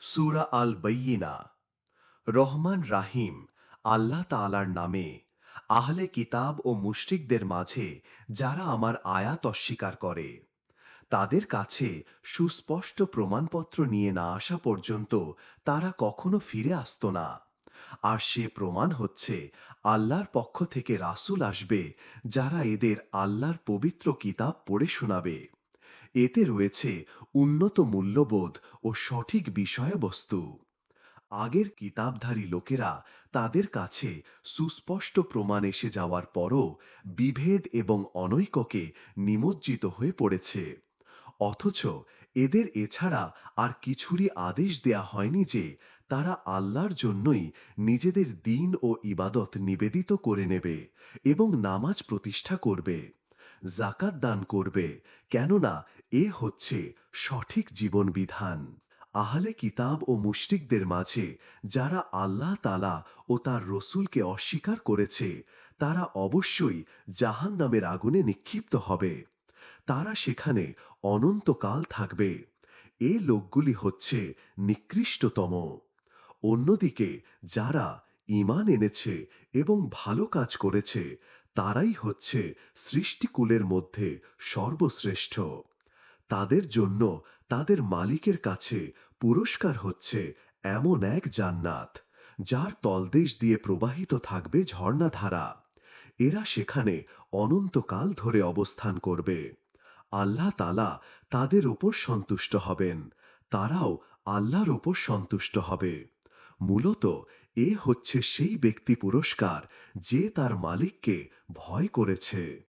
সুরা আল বৈয়িনা রহমান রাহিম, আল্লাহ তাআলার নামে, আহলে কিতাব ও মুশরিকদের মাঝে যারা আমার আয়াত অস্বীকার করে, তাদের কাছে সুস্পষ্ট প্রমাণপত্র নিয়ে না আসা পর্যন্ত তারা কখনো ফিরে আসত না। আর সে প্রমাণ হচ্ছে আল্লাহর পক্ষ থেকে রাসূল আসবে যারা এদের আল্লাহর পবিত্র কিতাব পড়ে শোনাবে। এতে রয়েছে উন্নত মূল্যবোধ ও সঠিক বিষয়বস্তু। আগের কিতাবধারী লোকেরা তাদের কাছে সুস্পষ্ট প্রমাণ এসে যাওয়ার পরও বিভেদ এবং অনৈক্যকে নিমজ্জিত হয়ে পড়েছে। অথচ এদের এছাড়া আর কিছুরই আদেশ দেয়া হয়নি যে তারা আল্লাহর জন্যই নিজেদের দিন ও ইবাদত নিবেদিত করে নেবে এবং নামাজ প্রতিষ্ঠা করবে। জাকাত দান করবে, কেননা এ হচ্ছে সঠিক জীবন বিধান আহলে কিতাব ও মুশরিকদের মাঝে যারা আল্লাহ তালা ও তার রসুলকে অস্বীকার করেছে, তারা অবশ্যই জাহান নামের আগুনে নিক্ষিপ্ত হবে। তারা সেখানে অনন্তকাল থাকবে। এ লোকগুলি হচ্ছে নিকৃষ্টতম। অন্যদিকে যারা ঈমান এনেছে এবং ভালো কাজ করেছে তারাই হচ্ছে সৃষ্টিকুলের মধ্যে সর্বশ্রেষ্ঠ। তাদের জন্য তাদের মালিকের কাছে পুরস্কার হচ্ছে এমন এক জান্নাত, যার তলদেশ দিয়ে প্রবাহিত থাকবে ঝর্ণাধারা। এরা সেখানে অনন্তকাল ধরে অবস্থান করবে। আল্লাহ তালা তাদের উপর সন্তুষ্ট হবেন, তারাও আল্লাহর উপর সন্তুষ্ট হবে। মূলত এ হচ্ছে সেই ব্যক্তি পুরস্কার যে তার মালিককে ভয় করেছে।